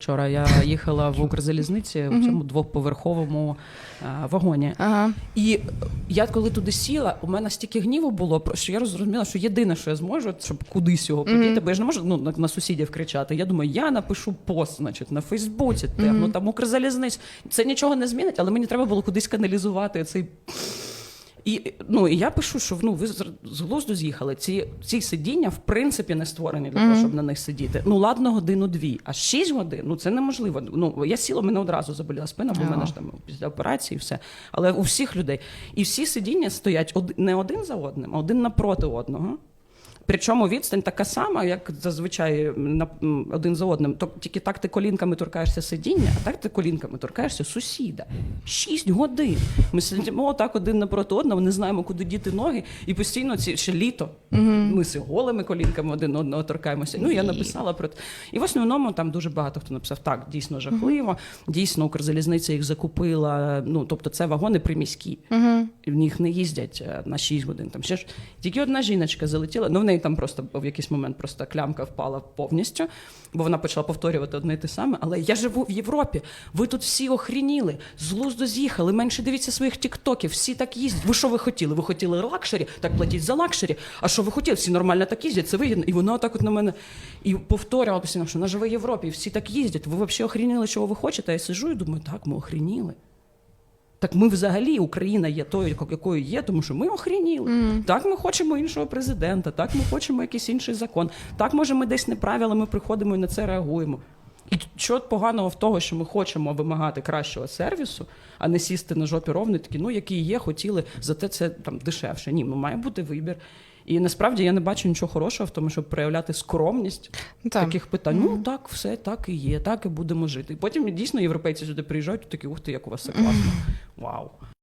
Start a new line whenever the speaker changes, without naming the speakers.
Вчора я їхала в Укрзалізниці в цьому двоповерховому е, вагоні.
Ага.
І я коли туди сіла, у мене стільки гніву було, що я зрозуміла, що єдине, що я зможу, щоб кудись його подіти, бо я ж не можу ну, на, на сусідів кричати. Я думаю, я напишу пост, значить, на Фейсбуці, темно, там Укрзалізниць. Це нічого не змінить, але мені треба було кудись каналізувати цей. І, ну, і я пишу, що ну, ви з глузду з'їхали. Ці, ці сидіння, в принципі, не створені для того, щоб на них сидіти. Ну, ладно, годину-дві, а шість годин ну це неможливо. Ну, я сіла, мене одразу заболіла спина, бо в мене ж там після операції і все. Але у всіх людей. І всі сидіння стоять од- не один за одним, а один напроти одного. Причому відстань така сама, як зазвичай на один за одним. То тільки так ти колінками торкаєшся сидіння, а так ти колінками торкаєшся сусіда. Шість годин. Ми сидимо так один напроти одного, не знаємо, куди діти ноги, і постійно ці ще літо. Ми з голими колінками один одного торкаємося. Ну я написала про це. І в основному там дуже багато хто написав: так, дійсно жахливо. Дійсно, Укрзалізниця їх закупила. Ну тобто, це вагони приміські. І в них не їздять е, на 6 годин. Там ще ж тільки одна жіночка залетіла. Ну в неї там просто в якийсь момент просто клямка впала повністю, бо вона почала повторювати одне і те саме. Але я живу в Європі. Ви тут всі охрініли, з глузду з'їхали. Менше дивіться своїх тіктоків. Всі так їздять. Ви що ви хотіли? Ви хотіли лакшері? Так платіть за лакшері. А що ви хотіли? Всі нормально так їздять. Це вигідно. І вона так от на мене і повторювала постійно, що вона живе в Європі, всі так їздять. Ви взагалі охрініли, чого ви хочете? Я сижу і думаю, так, ми охрініли. Так ми взагалі Україна є тою, якою є, тому що ми охрініли. Так, ми хочемо іншого президента, так ми хочемо якийсь інший закон. Так, може, ми десь неправильно, ми приходимо і на це реагуємо. І що поганого в того, що ми хочемо вимагати кращого сервісу, а не сісти на жопі ровно, такі, ну які є, хотіли, зате це там дешевше. Ні, ну має бути вибір. І насправді я не бачу нічого хорошого в тому, щоб проявляти скромність
Ну, так.
таких питань. Ну так, все так і є, так і будемо жити. І потім дійсно європейці сюди приїжджають, і такі ух ти, як у вас все класно. Вау.